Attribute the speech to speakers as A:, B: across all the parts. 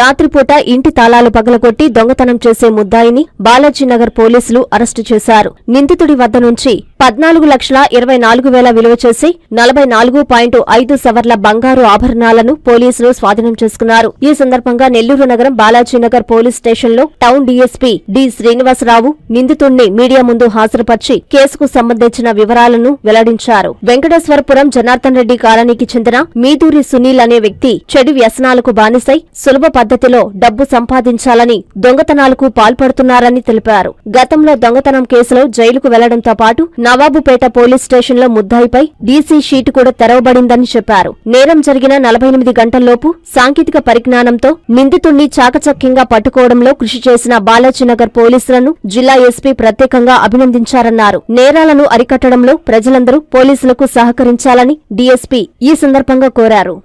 A: రాత్రిపూట ఇంటి తాళాలు పగలగొట్టి దొంగతనం చేసే ముద్దాయిని బాలాజీనగర్ పోలీసులు అరెస్టు చేశారు. నిందితుడి వద్ద నుంచి పద్నాలుగు లక్షల ఇరవై నాలుగు వేల విలువ చేసి నలభై నాలుగు పాయింట్ ఐదు సవర్ల బంగారు ఆభరణాలను పోలీసులు స్వాధీనం చేసుకున్నారు. ఈ సందర్భంగా నెల్లూరు నగరం బాలాజీనగర్ పోలీస్ స్టేషన్లో టౌన్ డీఎస్పీ డి శ్రీనివాసరావు నిందితుణ్ణి మీడియా ముందు హాజరుపర్చి కేసుకు సంబంధించిన వివరాలను వెల్లడించారు. వెంకటేశ్వరపురం జనార్దన్ రెడ్డి కాలనీకి చెందిన మీదూరి సునీల్ అనే వ్యక్తి చెడు వ్యసనాలకు బానిసై సులభ పద్ధతిలో డబ్బు సంపాదించాలని దొంగతనాలకు పాల్పడుతున్నారని తెలిపారు. గతంలో దొంగతనం కేసులో జైలుకు వెళ్ళడంతో పాటు నవాబుపేట పోలీస్ స్టేషన్లో ముద్దాయిపై డీసీ షీట్ కూడా తెరవబడిందని చెప్పారు. నేరం జరిగిన నలభై ఎనిమిది గంటల్లోపు సాంకేతిక పరిజ్ఞానంతో నిందితుణ్ణి చాకచక్యంగా పట్టుకోవడంలో కృషి చేసిన బాలాజీనగర్ పోలీసులను జిల్లా ఎస్పీ ప్రత్యేకంగా అభినందించారన్నారు. నేరాలను అరికట్టడంలో ప్రజలందరూ పోలీసులకు సహకరించాలని డీఎస్పీ ఈ సందర్భంగా కోరారు.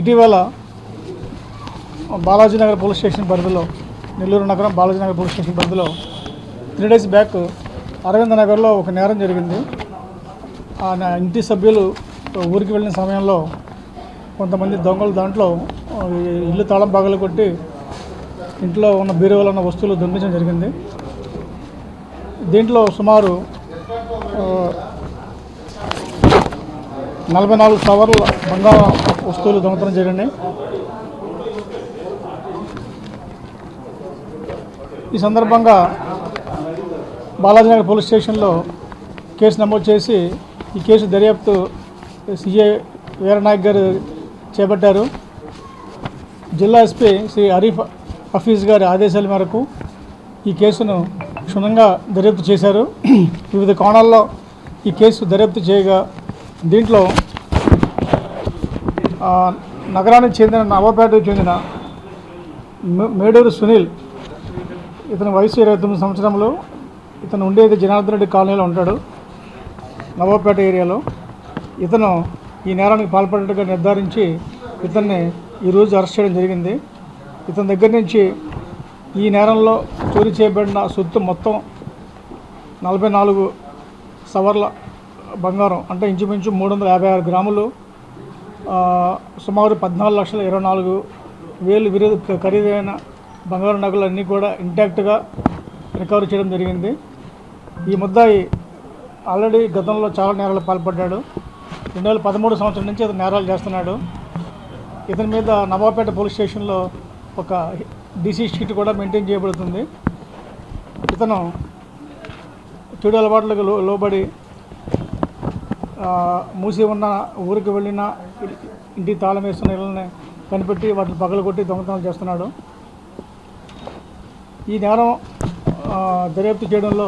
B: ఇటీవల బాలాజీనగర్ పోలీస్ స్టేషన్ పరిధిలో నెల్లూరు నగరం బాలాజీనగర్ పోలీస్ స్టేషన్ పరిధిలో త్రీ డేస్ బ్యాక్ అరవింద్ నగర్లో ఒక నేరం జరిగింది. ఆ ఇంటి సభ్యులు ఊరికి వెళ్ళిన సమయంలో కొంతమంది దొంగలు దాంట్లో ఇల్లు తాళం పగలు కొట్టి ఇంట్లో ఉన్న బీరువాలో ఉన్న వస్తువులు దొంగించడం జరిగింది. దీంట్లో సుమారు నలభై నాలుగు సవర్ల బంగారు వస్తువులు దొంగతనం జరిగినాయి. ఈ సందర్భంగా బాలాజీనగర్ పోలీస్ స్టేషన్లో కేసు నమోదు చేసి ఈ కేసు దర్యాప్తు సిఐ వీరనాయక్ గారు చేపట్టారు. జిల్లా ఎస్పీ శ్రీ హరీఫ్ హఫీజ్ గారి ఆదేశాల మేరకు ఈ కేసును క్షుణ్ణంగా దర్యాప్తు చేశారు. వివిధ కోణాల్లో ఈ కేసు దర్యాప్తు చేయగా దీంట్లో నగరానికి చెందిన నవాపేటకు చెందిన మే- మేడూరు సునీల్ ఇతని వయసు ఇరవై తొమ్మిది సంవత్సరంలో ఇతను ఉండేది జనార్దన్ రెడ్డి కాలనీలో ఉంటాడు నవాపేట ఏరియాలో. ఇతను ఈ నేరానికి పాల్పడినట్టుగా నిర్ధారించి ఇతన్ని ఈరోజు అరెస్ట్ చేయడం జరిగింది. ఇతని దగ్గర నుంచి ఈ నేరంలో చోరీ చేయబడిన సొత్తు మొత్తం నలభై నాలుగు సవర్ల బంగారం అంటే ఇంచుమించు మూడు వందల యాభై ఆరు గ్రాములు సుమారు పద్నాలుగు లక్షల ఇరవై నాలుగు వేలు విరుద ఖరీదైన బంగారు నగలు అన్నీ కూడా ఇంటాక్ట్గా రికవర్ చేయడం జరిగింది. ఈ ముద్దాయి ఆల్రెడీ గతంలో చాలా నేరాలు పాల్పడ్డాడు. రెండు వేల పదమూడు సంవత్సరం నుంచి అతను నేరాలు చేస్తున్నాడు. ఇతని మీద నవాపేట పోలీస్ స్టేషన్లో ఒక డీసీ షీట్ కూడా మెయింటైన్ చేయబడుతుంది. ఇతను చెడు అలవాట్లకు లో లోబడి మూసి ఉన్న ఊరికి వెళ్ళిన ఇంటి తాళం వేస్తున్న ఇళ్ళని కనిపెట్టి వాటిని పగలగొట్టి దొంగతనాలు చేస్తున్నాడు. ఈ నేరం దర్యాప్తు చేయడంలో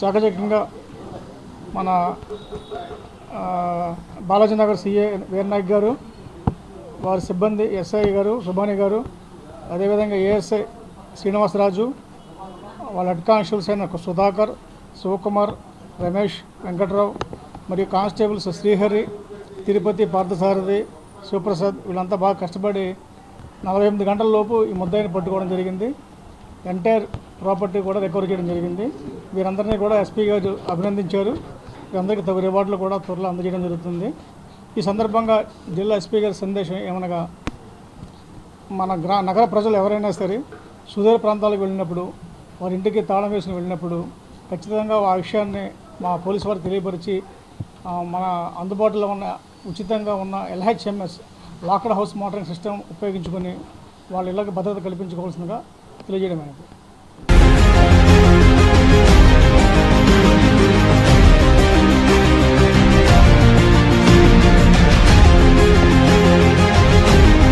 B: చాకచక్యంగా మన బాలాజీ బాలాజీనగర్ సిఏ వీరనాయక్ గారు వారి సిబ్బంది ఎస్ఐ గారు సుబాని గారు అదేవిధంగా ఏఎస్ఐ శ్రీనివాసరాజు వాళ్ళ హెడ్ కానిస్టేబుల్స్ అయిన సుధాకర్ శివకుమార్ రమేష్ వెంకట్రావు మరియు కానిస్టేబుల్స్ శ్రీహరి తిరుపతి పార్థసారథి శివప్రసాద్ వీళ్ళంతా బాగా కష్టపడి నలభై ఎనిమిది గంటల లోపు ఈ ముద్దాయిని పట్టుకోవడం జరిగింది. ఎంటైర్ ప్రాపర్టీ కూడా రికవర్ చేయడం జరిగింది. వీరందరినీ కూడా ఎస్పీ గారు అభినందించారు. వీరందరికీ తగు రివార్డులు కూడా త్వరలో అందజేయడం జరుగుతుంది. ఈ సందర్భంగా జిల్లా ఎస్పీ గారి సందేశం ఏమనగా మన గ్రా నగర ప్రజలు ఎవరైనా సరే సుదూర ప్రాంతాలకు వెళ్ళినప్పుడు వారి ఇంటికి తాళం వేసుకుని వెళ్ళినప్పుడు ఖచ్చితంగా ఆ విషయాన్ని మా పోలీసు వారు తెలియపరిచి మన అందుబాటులో ఉన్న ఉచితంగా ఉన్న LHMS locked house monitoring system ఉపయోగించుకొని వాళ్ళ ఇళ్ళకి భద్రత కల్పించుకోవాల్సిందిగా తెలియజేయడం అనేది